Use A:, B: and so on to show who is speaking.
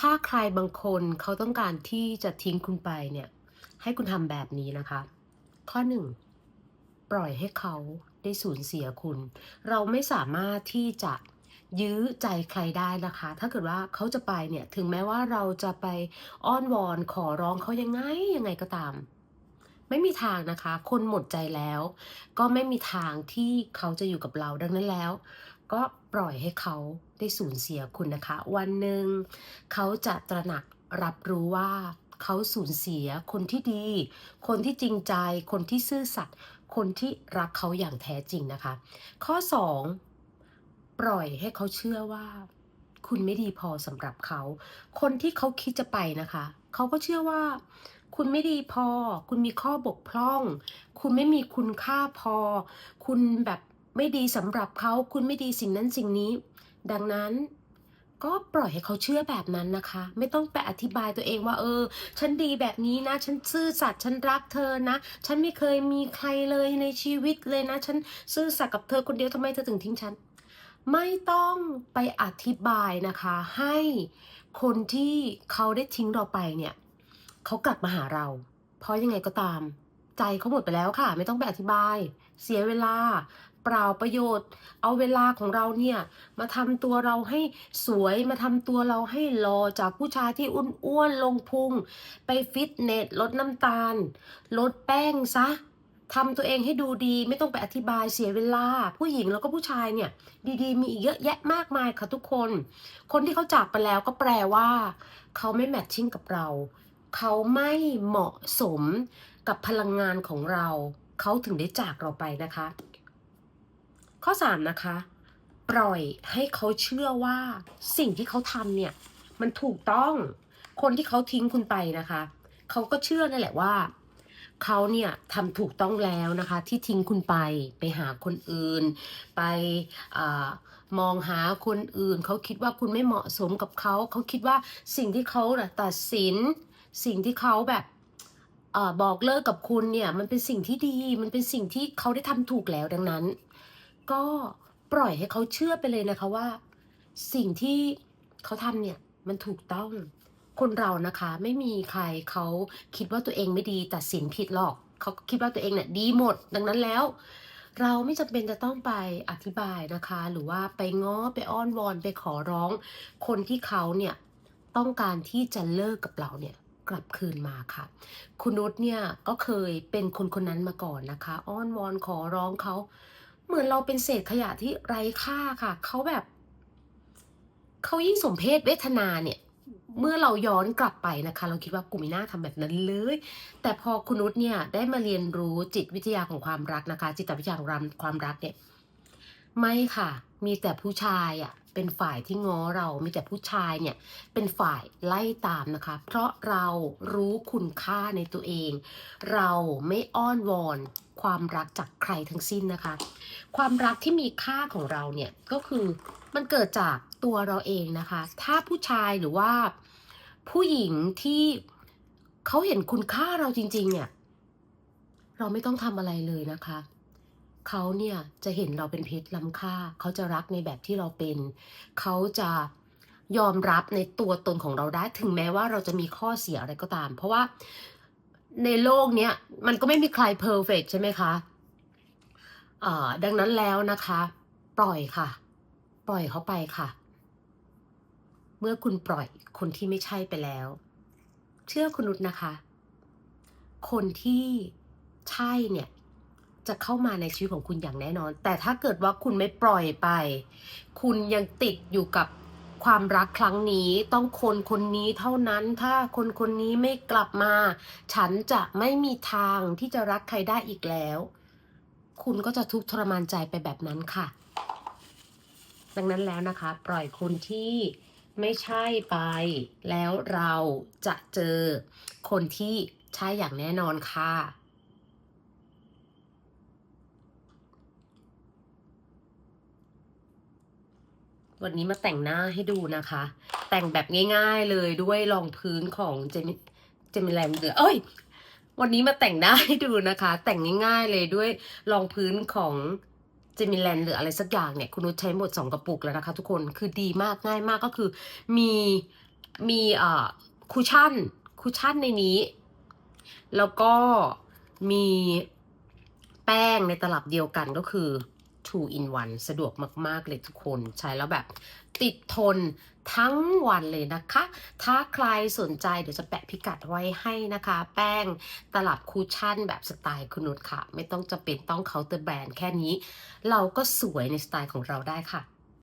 A: ถ้าใครบางคนเขาต้องการที่จะทิ้งคุณไปเนี่ย ให้คุณทำแบบนี้นะคะ ข้อหนึ่งปล่อยให้เขาได้สูญเสียคุณ เราไม่สามารถที่จะยื้อใจใครได้นะคะ ถ้าเกิดว่าเขาจะไปเนี่ย ถึงแม้ว่าเราจะไปอ้อนวอนขอร้องเขายังไงยังไงก็ตาม ไม่มีทางนะคะ คนหมดใจแล้ว ก็ไม่มีทางที่เขาจะอยู่กับเราดังนั้นแล้ว ก็ ปล่อยให้เขาได้สูญเสียคุณนะคะ วันหนึ่งเขาจะตระหนักรับรู้ว่าเขาสูญเสียคนที่ดี คนที่จริงใจ คนที่ซื่อสัตย์คนที่รักเขาอย่างแท้จริงนะคะ ข้อ 2 ปล่อยให้เขาเชื่อว่า คุณไม่ดีพอสำหรับเขา คนที่เขาคิดจะไปนะคะ เขาก็เชื่อว่า คุณไม่ดีพอ คุณมีข้อบกพร่อง คุณไม่มีคุณค่าพอ คุณแบบ ไม่ดีสำหรับเขาคุณไม่ดีสิ่งนั้นสิ่งนี้ ดังนั้นก็ปล่อยให้เขาเชื่อแบบนั้นนะคะ ไม่ต้องไปอธิบายตัวเองว่า เออ ฉันดีแบบนี้นะ ฉันซื่อสัตย์ฉันรักเธอนะ ฉันไม่เคยมีใครเลยในชีวิตเลยนะ ฉันซื่อสัตย์กับเธอคนเดียวทำไมเธอถึงทิ้งฉัน ไม่ต้องไปอธิบายนะคะ ให้คนที่เขาได้ทิ้งเราไปเนี่ยเขากลับมาหาเรา เพราะยังไงก็ตาม ใจเขาหมดไปแล้วค่ะ ไม่ต้องไปอธิบาย เสียเวลา เปล่าประโยชน์ เอาเวลาของเราเนี่ย มาทำตัวเราให้สวยมาทำตัวเราให้หล่อจากผู้ชายที่อ้วนๆลงพุง ไปฟิตเนสลดน้ำตาล ลดแป้งซะทำตัวเองให้ดูดีไม่ต้องไปอธิบายเสียเวลา ผู้หญิงแล้วก็ผู้ชายเนี่ย ดีๆ มีอีกเยอะแยะมากมายค่ะทุกคน คนที่เขาจากไปแล้วก็แปลว่า เขาไม่แมทชิ่งกับเรา เขาไม่เหมาะสมกับพลังงานของเรา เขาถึงได้จากเราไปนะคะ ข้อ 3 นะคะ ปล่อยให้เขาเชื่อว่าสิ่งที่เขาทำเนี่ยมันถูกต้องคนที่เขาทิ้งคุณไปนะคะเขาก็เชื่อนั่นแหละว่าเขาเนี่ยทำถูกต้องแล้วนะคะ ที่ทิ้งคุณไปไปหาคนอื่น ไปอมองหาคนอื่น เขาคิดว่าคุณไม่เหมาะสมกับเขา เขาคิดว่าสิ่งที่เขาน่ะตัดสิน สิ่งที่เขาแบบอบอกเลิกกับคุณเนี่ย มันเป็นสิ่งที่ดี มันเป็นสิ่งที่เขาได้ทำถูกแล้วดังนั้น ก็ปล่อยให้เขาเชื่อไปเลยนะคะว่า สิ่งที่เขาทำเนี่ยมันถูกต้องคนเรานะคะไม่มีใครเขาคิดว่าตัวเองไม่ดีตัดสินผิดหรอก เขาคิดว่าตัวเองเนี่ยดีหมด ดังนั้นแล้ว เราไม่จำเป็นจะต้องไปอธิบายนะคะ หรือว่าไปง้อไปอ้อนวอนไปขอร้อง คนที่เขาเนี่ยต้องการที่จะเลิกกับเราเนี่ยกลับคืนมาค่ะ คุณนุชเนี่ยก็เคยเป็นคนคนนั้นมาก่อนนะคะ อ้อนวอนขอร้องเขา เหมือนเราเป็นเศษขยะที่ไร้ค่าค่ะ เขาแบบ เขายิ่งสมเพศเวทนาเนี่ย เมื่อเราย้อนกลับไปนะคะ เราคิดว่ากูไม่น่าทำแบบนั้นเลย แต่พอคุณนุชเนี่ยได้มาเรียนรู้จิตวิทยาของความรักนะคะ จิตวิทยาของความรักเนี่ย ไม่ค่ะ มีแต่ผู้ชายอะเป็นฝ่ายที่ง้อเรา มีแต่ผู้ชายเนี่ย เป็นฝ่ายไล่ตามนะคะ เพราะเรารู้คุณค่าในตัวเอง เราไม่อ้อนวอนความรักจากใครทั้งสิ้นนะคะ ความรักที่มีค่าของเราเนี่ยก็คือมันเกิดจากตัวเราเองนะคะ ถ้าผู้ชายหรือว่าผู้หญิงที่เขาเห็นคุณค่าเราจริง ๆ เนี่ย เราไม่ต้องทำอะไรเลยนะคะ เขาเนี่ยจะเห็นเราเป็นเพชรล้ำค่า เขาจะรักในแบบที่เราเป็น เขาจะยอมรับในตัวตนของเราได้ ถึงแม้ว่าเราจะมีข้อเสียอะไรก็ตาม เพราะว่าในโลกเนี้ยมันก็ไม่มีใครเพอร์เฟกใช่ไหมคะดังนั้นแล้วนะคะ ปล่อยค่ะ ปล่อยเขาไปค่ะ เมื่อคุณปล่อยคนที่ไม่ใช่ไปแล้ว เชื่อคุณนุชนะคะ คนที่ใช่เนี่ย จะเข้ามาในชีวิตของคุณอย่างแน่นอน แต่ถ้าเกิดว่าคุณไม่ปล่อยไป คุณยังติดอยู่กับความรักครั้งนี้ต้องคนคนนี้เท่านั้น ถ้าคนคนนี้ไม่กลับมา ฉันจะไม่มีทางที่จะรักใครได้อีกแล้ว คุณก็จะทุกข์ทรมานใจไปแบบนั้นค่ะ ดังนั้นแล้วนะคะ ปล่อยคนที่ไม่ใช่ไป แล้วเราจะเจอคนที่ใช่อย่างแน่นอนค่ะ วันนี้มาแต่งหน้าให้ดูนะคะ แต่งแบบง่าย ๆเลยด้วยรองพื้นของเจมิเจมิแลนเดือเอ้ย วันนี้มาแต่งหน้าให้ดูนะคะ แต่งง่ายๆเลยด้วยรองพื้นของเจมิแลนหรืออะไรสักอย่างเนี่ย คุณนุชใช้หมดสองกระปุกแล้วนะคะ ทุกคนคือดีมากง่ายมากก็คือมีมีเอ่อคุชชั่นคุชชั่นในนี้ แล้วก็มีแป้งในตลับเดียวกันก็คือ 2 in 1 สะดวกมาก ๆ เลยทุกคนใช้แล้วแบบติดทนทั้งวันเลยนะคะ ถ้าใครสนใจเดี๋ยวจะแปะพิกัดไว้ให้นะคะ แป้งตลับคูชั่นแบบสไตล์คุณนุชค่ะ ไม่ต้องจะเป็นต้องเคาน์เตอร์แบรนด์แค่นี้ เราก็สวยในสไตล์ของเราได้ค่ะ